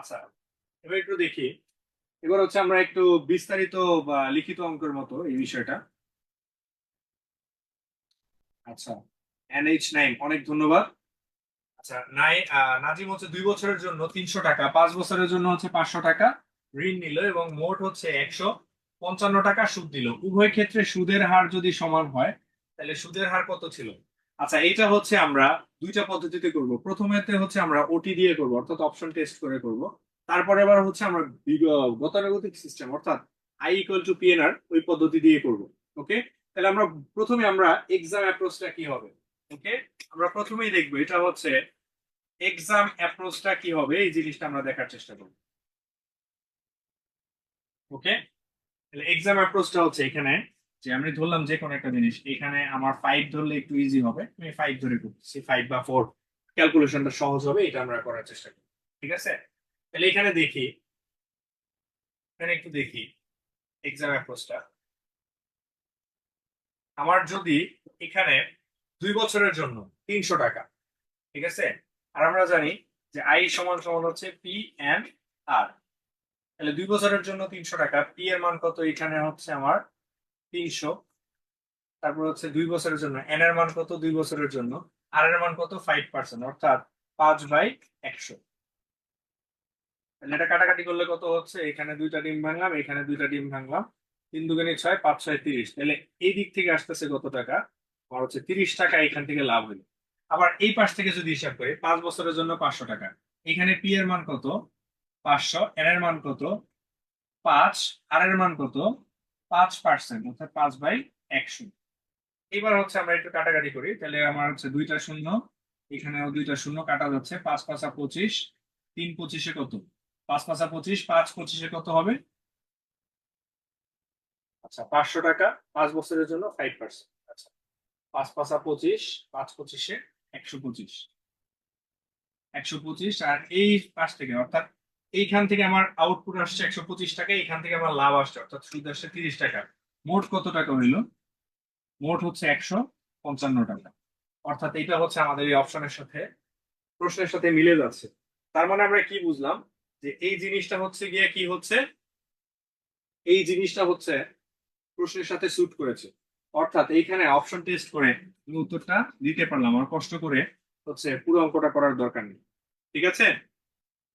আচ্ছা এবার একটু দেখি। এবার হচ্ছে আমরা একটু বিস্তারিত বা লিখিত অঙ্কের মতো এই বিষয়টা। আচ্ছা এনএইচ নাইন, অনেক ধন্যবাদ। আচ্ছা নাই নাজিম হচ্ছে দুই বছরের জন্য তিনশো টাকা, পাঁচ বছরের জন্য হচ্ছে পাঁচশো টাকা ঋণ নিল এবং মোট হচ্ছে একশো পঞ্চান্ন টাকা সুদ দিল। উভয় ক্ষেত্রে সুদের হার যদি সমান হয়, তাহলে সুদের হার কত ছিল? আচ্ছা এটা হচ্ছে আমরা দুইটা পদ্ধতিতে করব। প্রথমেতে হচ্ছে আমরা ওটি দিয়ে করব, অর্থাৎ অপশন টেস্ট করে করব। তারপরে আবার হচ্ছে আমরা গতানুগতিক সিস্টেম অর্থাৎ আই ইকুয়াল টু পিএনআর ওই পদ্ধতি দিয়ে করব। ওকে তাহলে আমরা প্রথমে আমরা এক্সাম অ্যাপ্রোচটা কি হবে? ওকে আমরা প্রথমেই দেখব এটা হচ্ছে এক্সাম অ্যাপ্রোচটা কি হবে, এই জিনিসটা আমরা দেখার চেষ্টা করব। ওকে তাহলে এক্সাম অ্যাপ্রোচটা হচ্ছে এখানে। যে আমি ধরলাম যে কোনো একটা জিনিস, এখানে আমার ফাইভ ধরলে একটু ইজি হবে, আমি ফাইভ ধরে করতেছি ফাইভ বা ফোর ক্যালকুলেশনটা সহজ হবে, এটা আমরা করার চেষ্টা করি ঠিক আছে? তাহলে এখানে দেখি, এখানে একটু দেখি এক্সাম অ্যাপ্রোচটা আমার যদি এখানে দুই বছরের জন্য তিনশো টাকা, ঠিক আছে? আর আমরা জানি যে আই সমান সমান হচ্ছে পি এন আর তাহলে দুই বছরের জন্য তিনশো টাকা পি এর মান কত? এখানে হচ্ছে আমার তিনশো। তারপর হচ্ছে দুই বছরের জন্য এন এর মান কত? দুই বছরের জন্য। আর এর মান কত? ফাইভ পার্সেন্ট অর্থাৎ পাঁচ বাই একশো। তাহলে এটা কাটাকাটি করলে কত হচ্ছে? এখানে দুইটা ডিম ভাঙলাম, এখানে দুইটা ডিম ভাঙলাম। তিন দুগুণে ছয়, পাঁচ ছয় তিরিশ। তাহলে এই দিক থেকে আসতেছে কত টাকা? আমার হচ্ছে তিরিশ টাকা এখান থেকে লাভ হইল আবার এই পাশ থেকে যদি হিসাব করি, পাঁচ বছরের জন্য পাঁচশো টাকা। এখানে পি এর মান কত? পাঁচশো। এন এর মান কত? পাঁচ। আর এর মান কত? পাঁচ পার্সেন্ট অর্থাৎ পাঁচ বাই একশো। এবার হচ্ছে আমরা একটু কাটাকাটি করি। তাহলে আমার হচ্ছে দুইটা শূন্য, এখানেও দুইটা শূন্য কাটা যাচ্ছে। পাঁচ পাঁচা পঁচিশ, তিন পঁচিশে কত? পাঁচ পাঁচা পঁচিশ, পাঁচ পঁচিশে কত হবে? আচ্ছা পাঁচশো টাকা, পাঁচ বছরের জন্য ফাইভ পার্সেন্ট আচ্ছা পাঁচ পাঁচা পঁচিশ, পাঁচ পঁচিশে একশো পঁচিশ। একশো পঁচিশ আর এই পাশ থেকে, অর্থাৎ এইখান থেকে আমার আউটপুট আসছে একশো পঁচিশ টাকা এখান থেকে আমার লাভ আসছে, অর্থাৎ সুদ আসছে তিরিশ টাকা। মোট কত টাকা হইল? মোট হচ্ছে একশো পঞ্চান্ন টাকা। অর্থাৎ এটা হচ্ছে আমাদের এই অপশনের সাথে, প্রশ্নের সাথে মিলে যাচ্ছে। তার মানে আমরা কি বুঝলাম? যে এই জিনিসটা হচ্ছে গিয়ে কি হচ্ছে? এই জিনিসটা হচ্ছে প্রশ্নের সাথে স্যুট করেছে। অর্থাৎ এইখানে অপশন টেস্ট করে আমি উত্তরটা দিতে পারলাম আর কষ্ট করে হচ্ছে পুরো অঙ্কটা করার দরকার নেই। ঠিক আছে?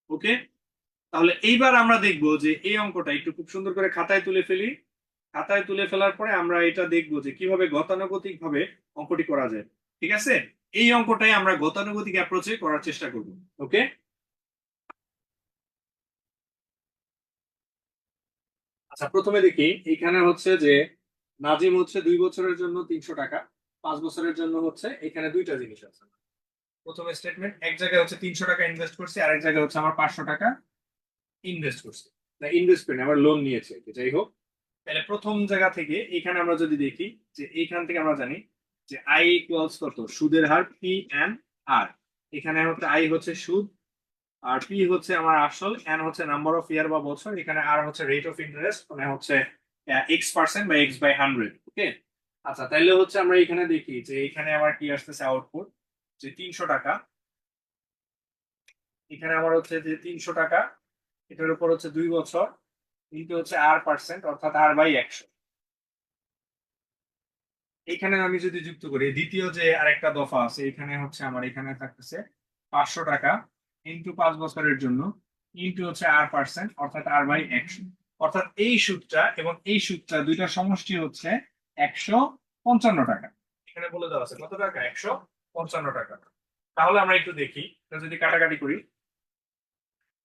ওকে তাহলে এইবার আমরা দেখব যে এই অঙ্কটা একটু খুব সুন্দর করে খাতায় তুলে ফেলি। খাতায় তুলে ফেলার পরে আমরা এটা দেখব যে কীভাবে গতানুগতিক ভাবে অঙ্কটি করা যায়। ঠিক আছে? এই অঙ্কটাই আমরা গতানুগতিক অ্যাপ্রোচে করার চেষ্টা করব। ওকে আচ্ছা প্রথমে দেখি এখানে হচ্ছে যে নাজিম হচ্ছে দুই বছরের জন্য তিনশো টাকা, পাঁচ বছরের জন্য হচ্ছে এখানে দুইটা জিনিস আছে। প্রথমে স্টেটমেন্ট এক জায়গায় হচ্ছে তিনশো টাকা ইনভেস্ট করছি, আরেক জায়গায় হচ্ছে আমার পাঁচশো টাকা। ইনভেস্ট করছে। না ইনভেস্টমেন্ট আমার লোন নিয়েছে যাই হোক। তাহলে প্রথম জায়গা থেকে এখানে আমরা যদি দেখি যে এইখান থেকে আমরা জানি যে আই ইকুয়ালস কত? সুদের হার পি এন আর এখানে হচ্ছে আই হচ্ছে সুদ আর পি হচ্ছে আমার আসল এন হচ্ছে নাম্বার অফ ইয়ার বা বছর এখানে আর হচ্ছে রেট অফ ইন্টারেস্ট মানে হচ্ছে এক্স পার্সেন্ট বা এক্স বাই হান্ড্রেড ওকে আচ্ছা তাহলে হচ্ছে আমরা এখানে দেখি যে এখানে আমার কি আসতেছে আউটপুট যে তিনশো টাকা। এখানে আমার হচ্ছে যে তিনশো টাকা এটার উপর হচ্ছে দুই বছর কিন্তু হচ্ছে আর পার্সেন্ট অর্থাৎ আর বাই একশো। এখানে আমি যদি যুক্ত করি দ্বিতীয় যে আরেকটা দফা আছে, এখানে হচ্ছে আমার, এখানে থাকতেছে পাঁচশো টাকা ইন্টু পাঁচ বছরের জন্য ইন্টু হচ্ছে আর পার্সেন্ট অর্থাৎ আর বাই একশো। অর্থাৎ এই সুদটা এবং এই সুদটা দুইটা সমষ্টি হচ্ছে একশো পঞ্চান্ন টাকা। এখানে বলে দেওয়া আছে, কত টাকা? একশো পঞ্চান্ন টাকা। তাহলে আমরা একটু দেখি যদি কাটাকাটি করি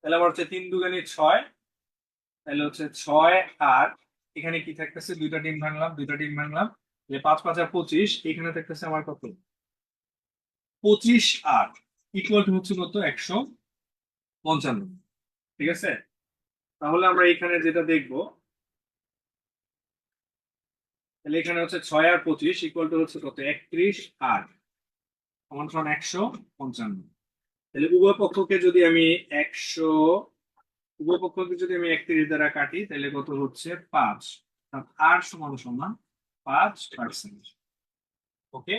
তাহলে আমার হচ্ছে তিন দুগানি ছয়। তাহলে হচ্ছে ছয় আর এখানে কি থাকতেছে? দুইটা ডিম ভাঙলাম, দুইটা ডিম ভাঙলাম। যে পাঁচ পাঁচ আর পঁচিশ, এখানে থাকতেছে আমার কত? পঁচিশ আর ইকুয়াল টু হচ্ছে কত? একশো পঞ্চান্ন। ঠিক আছে? তাহলে আমরা এখানে যেটা দেখব, তাহলে এখানে হচ্ছে ছয় আর পঁচিশ ইকুয়াল টু হচ্ছে কত? একত্রিশ আর সমান সমান একশো পঞ্চান্ন। তাহলে উভয় পক্ষকে যদি আমি একশো, উভয় পক্ষকে যদি আমি একত্রিশ দ্বারা কাটি, তাহলে কত হচ্ছে? পাঁচ। আর সমান সমান পাঁচ পার্সেন্ট ওকে?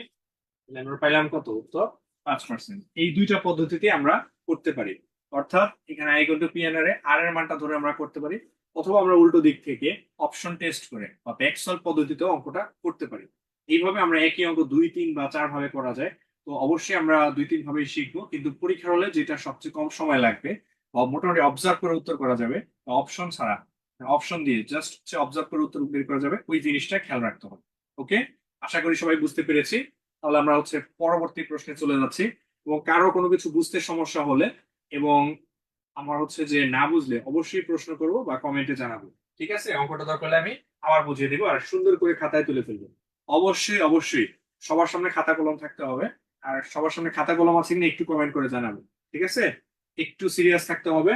তাহলে আমরা পাইলাম কত উত্তর? পাঁচ পার্সেন্ট এই দুইটা পদ্ধতিতে আমরা করতে পারি। অর্থাৎ এখানে I equal to P R A R এর মানটা ধরে আমরা করতে পারি, অথবা আমরা উল্টো দিক থেকে অপশন টেস্ট করে বা ব্যাকসল পদ্ধতিতে অঙ্কটা করতে পারি। এইভাবে আমরা একই অঙ্ক দুই, তিন বা চার ভাবে করা যায়। তো অবশ্যই আমরা দুই তিন ভাবেই শিখব, কিন্তু পরীক্ষার হলে যেটা সবচেয়ে কম সময় লাগবে মোটামুটি অবজার্ভ করে উত্তর করা যাবে অপশন ছাড়া অপশন দিয়ে জাস্ট হচ্ছে অবজার্ভ করে উত্তর বের করা যাবে, ওই জিনিসটা খেয়াল রাখতে হবে ওকে আশা করি সবাই বুঝতে পেরেছি। তাহলে আমরা হচ্ছে পরবর্তী প্রশ্নে চলে যাচ্ছি, এবং কারও কোনো কিছু বুঝতে সমস্যা হলে এবং আমার হচ্ছে যে না বুঝলে অবশ্যই প্রশ্ন করব বা কমেন্টে জানাব, ঠিক আছে? অঙ্কটা দরকার হলে আমি আবার বুঝিয়ে দিব আর সুন্দর করে খাতায় তুলে ফেলব। অবশ্যই অবশ্যই সবার সামনে খাতা কলম থাকতে হবে। আর সবার সামনে খাতা কলম আছে কিনা একটু কমেন্ট করে জানাবেন, ঠিক আছে? একটু সিরিয়াস থাকতে হবে।